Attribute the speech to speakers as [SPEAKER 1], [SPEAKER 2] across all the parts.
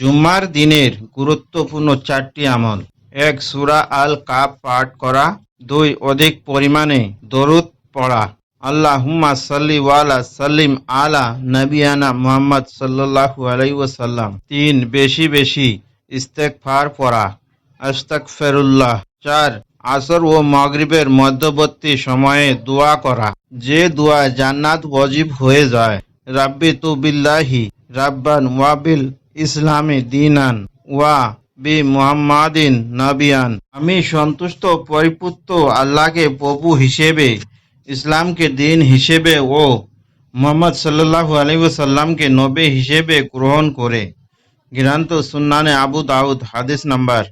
[SPEAKER 1] জুম্মার দিনের গুরুত্বপূর্ণ চারটি আমল। এক, সুরা আল কাপ পাঠ করা। দুই, অধিক পরিমাণে দরুদ পড়া। আল্লাহ হুম্মা সাল্লি ওয়ালা সাল্লিম আলা নবিয়ানা মোহাম্মদ সাল্লাল্লাহু আলাইহি ওয়াসাল্লাম। তিন, বেশি বেশি ইস্তেগফার পড়া। আস্তাগফিরুল্লাহ। চার, আসর ও মাগরিবের মধ্যবর্তী সময়ে দোয়া করা। যে দোয়া জান্নাত ওয়াজিব হয়ে যায়। রাব্বি তু বিল্লাহি রাব্বান ওয়াবিল ইসলামে দিনান ওয়া বি মুহাম্মাদিন নাবিয়ান। আমি সন্তুষ্ট পরিপুত্র আল্লাহকে প্রভু হিসেবে, ইসলামকে দিন হিসেবে ও মোহাম্মদ সাল্লাল্লাহু আলাইহি ওয়াসাল্লামকে নবী হিসেবে গ্রহণ করে। গিরান্ত সুন্নানে আবু দাউদ, হাদিস নাম্বার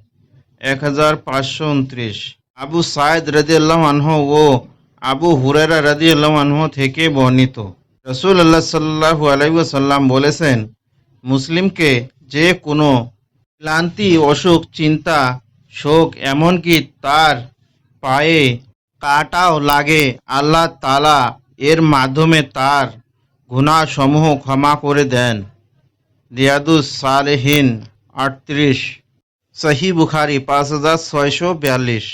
[SPEAKER 1] এক হাজার পাঁচশো উনত্রিশ। আবু সাইদ রাজি আল্লাহ আনহ ও আবু হুরেরা রাজি আল্লাহ আনহ থেকে বর্ণিত। রসুল আল্লাহ সাল্লাহু আলাইসাল্লাম বলেছেন মুসলিমকে যে কোনো ক্লান্তি, অসুখ, চিন্তা, শোক, এমনকি তার পায়ে কাটাও লাগে, আল্লাহ তালা এর মাধ্যমে তার গুণাসমূহ ক্ষমা করে দেন। রিয়াদুস সালেহীন, আটত্রিশ। সহি বুখারি, পাঁচ হাজার ছয়শো বিয়াল্লিশ।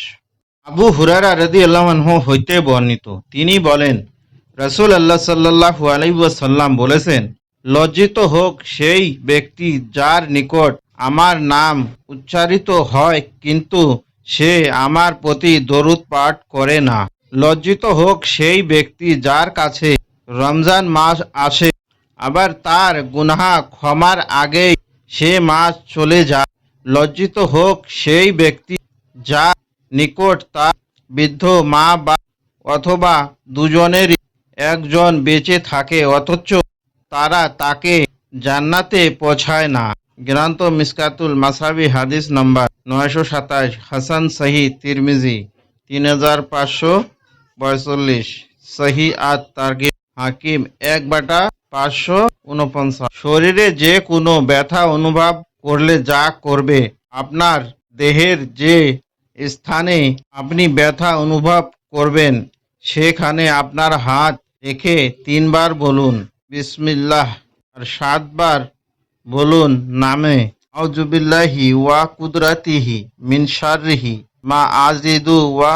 [SPEAKER 1] আবু হুরারা রদি আল্লাহ হইতে বর্ণিত। তিনি বলেন রসুল আল্লাহ সাল্লাহ আলাইসাল্লাম বলেছেন লজ্জিত হোক সেই ব্যক্তি যার নিকট আমার নাম উচ্চারিত হয়, কিন্তু সে আমার প্রতি দরুদ পাঠ করে না। লজ্জিত হোক সেই ব্যক্তি যার কাছে রমজান মাস আসে, আবার তার গুনাহা ক্ষমার আগেই সে মাস চলে যায়। লজ্জিত হোক সেই ব্যক্তি যার নিকট তার বৃদ্ধ মা বা অথবা দুজনেরই একজন বেঁচে থাকে, অথচ তারা তাকে জান্নাতে পৌঁছায় না। গ্রান্ত মিসকাতুল মাসাবি, হাদিস নম্বর নয়শো সাতাশ, হাসান সহি, তিরমিজি তিন হাজার পাঁচশো পঁয়তাল্লিশ। সহি আত তার্গে হাকিম এক বাটা পাঁচশো উনপঞ্চাশ। শরীরে যে কোনো ব্যথা অনুভব করলে যা করবে, আপনার দেহের যে স্থানে আপনি ব্যথা অনুভব করবেন, সেখানে আপনার হাত রেখে তিনবার বলুন। বিসমিল্লাহ। আর সাতবার বলুন নামে আউজুবিল্লাহি ওয়া কুদরাতিহি মিন শাররিহি মা আজিদু ওয়া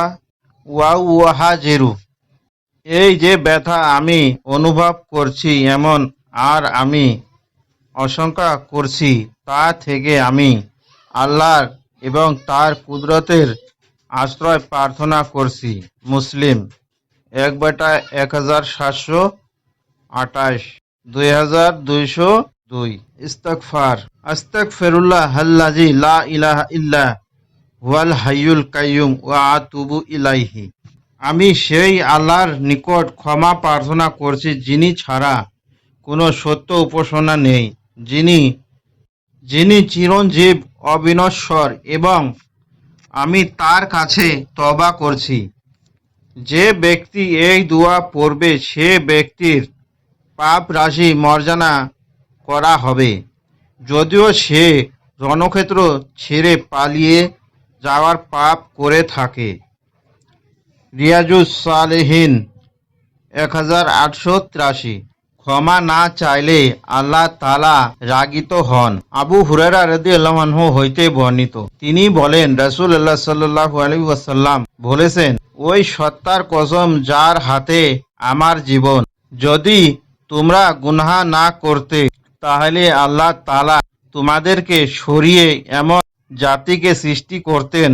[SPEAKER 1] ওয়া ওয়াহাজেরু এই যে ব্যথা আমি অনুভব করছি এমন আর আমি আশঙ্কা করছি, তা থেকে আমি আল্লাহর এবং তার কুদরতের আশ্রয় প্রার্থনা করছি। মুসলিম, এক বেটা এক হাজার সাতশো আঠাশ, দুই হাজার দুইশো দুই। ইস্তকফার আস্তক ফেরুল্লাহ হাল্লাজি লা ইলাহা ইল্লা হুয়াল হাইয়ুল কাইয়ুম ওয়া আতুবু ইলাইহি। আমি সেই আল্লাহর নিকট ক্ষমা প্রার্থনা করছি, যিনি ছাড়া কোনো সত্য উপাসনা নেই। যিনি যিনি চিরঞ্জীব, অবিনশ্বর এবং আমি তার কাছে তবা করছি। যে ব্যক্তি এই দোয়া পড়বে, সে ব্যক্তির পাপ রাশি মর্যাদা করা হবে। যদিও সে রণক্ষেত্র ছেড়ে পালিয়ে যাওয়ার পাপ করে থাকে। রিয়াজুস সালেহীন এক হাজার আটশো তিরাশি। ক্ষমা না চাইলে আল্লাহ তালা রাগিত হন। আবু হুরেরা রদি আল্লাহ হইতে বর্ণিত। তিনি বলেন রসুল আল্লাহ সাল্লাহ বলেছেন, ওই সত্তার কসম যার হাতে আমার জীবন। যদি তোমরা গুনহা না করতে, তাহলে আল্লাহ তালা তোমাদেরকে সরিয়ে এমন জাতিকে সৃষ্টি করতেন,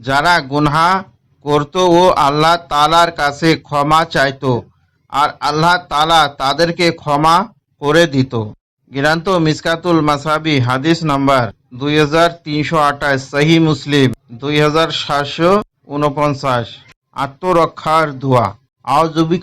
[SPEAKER 1] যারা গুনহা করত ও আল্লাহ তালার কাছে ক্ষমা চাইত, আর আল্লাহ তালা তাদেরকে ক্ষমা করে দিত। গিরান্ত মিসকাতুল মাসাবি, হাদিস নাম্বার দুই হাজার তিনশো আঠাশ, সহি মুসলিম, দুই হাজার সাতশো উনপঞ্চাশ। আত্মরক্ষার দোয়া। আউজুবি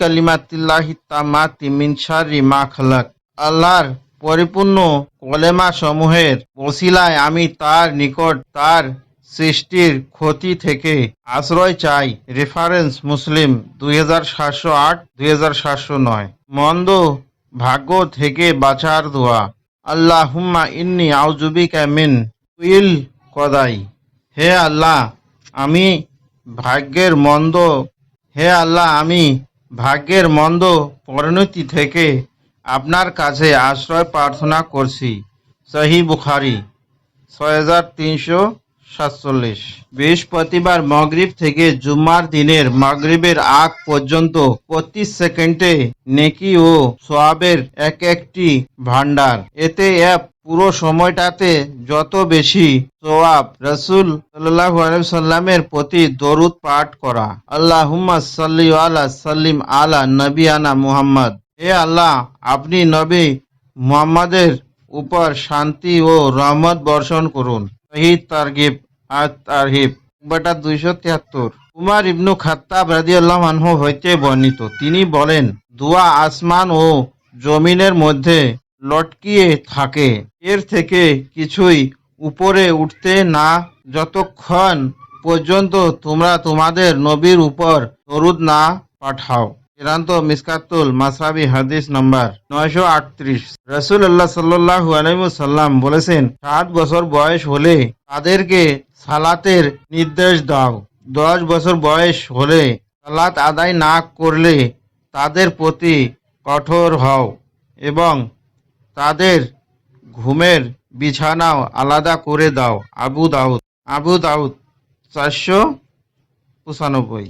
[SPEAKER 1] মা খালাক। আল্লাহর পরিপূর্ণ কলেমা সমূহের ওসিলায় আমি তার নিকট তার সৃষ্টির ক্ষতি থেকে আশ্রয় চাই। রেফারেন্স মুসলিম দুই হাজার সাতশো আট, দুই হাজার সাতশো নয়। মন্দ ভাগ্য থেকে বাঁচার দোয়া। আল্লাহ হুম্মা ইন্নি আউজুবিকা মিন উইল কদাই। হে আল্লাহ, আমি ভাগ্যের মন্দ হে আল্লাহ, আমি ভাগ্যের মন্দ পরিণতি থেকে আপনার কাছে আশ্রয় প্রার্থনা করছি। সহি বুখারি, ছয় হাজার তিনশো সাতচল্লিশ। বৃহস্পতিবার মগরিব থেকে জুম্মার দিনের মগরিবের আগ পর্যন্ত প্রতি সেকেন্ডে নেকি ও সোয়াবের এক একটি ভান্ডার এতে এক পুরো সময়টাতে যত বেশি সোয়াব রসুল সাল্লাহ সাল্লামের প্রতি দরুদ পাঠ করা। আল্লাহুম্মা সাল্লি আলা সাল্লিম আলা নবিয়ানা মুহাম্মদ। হে আল্লাহ, আপনি নবী মুহাম্মাদের উপর শান্তি ও রহমত বর্ষণ করুন। শহীদ তারগিব আর তারহিব। বেটা দুইশো তিয়াত্তর। উমার ইবনু খাত্তাব আনহু হইতে বর্ণিত। তিনি বলেন, দুয়া আসমান ও জমিনের মধ্যে লটকিয়ে থাকে। এর থেকে কিছুই উপরে উঠতে না। যতক্ষণ পর্যন্ত তোমরা তোমাদের নবীর উপর দরুদ না পাঠাও। চূড়ান্ত মিসকাতুল মাসাবি হাদিস নাম্বার নয়শো আটত্রিশ। রসুল্লাহ সাল্লু আলাইসাল্লাম বলেছেন, সাত বছর বয়স হলে তাদেরকে সালাতের নির্দেশ দাও। দশ বছর বয়স হলে সালাত আদায় না করলে তাদের প্রতি কঠোর হও এবং তাদের ঘুমের বিছানাও আলাদা করে দাও। আবু দাউদ আবু দাউদ চারশো পঁচানব্বই।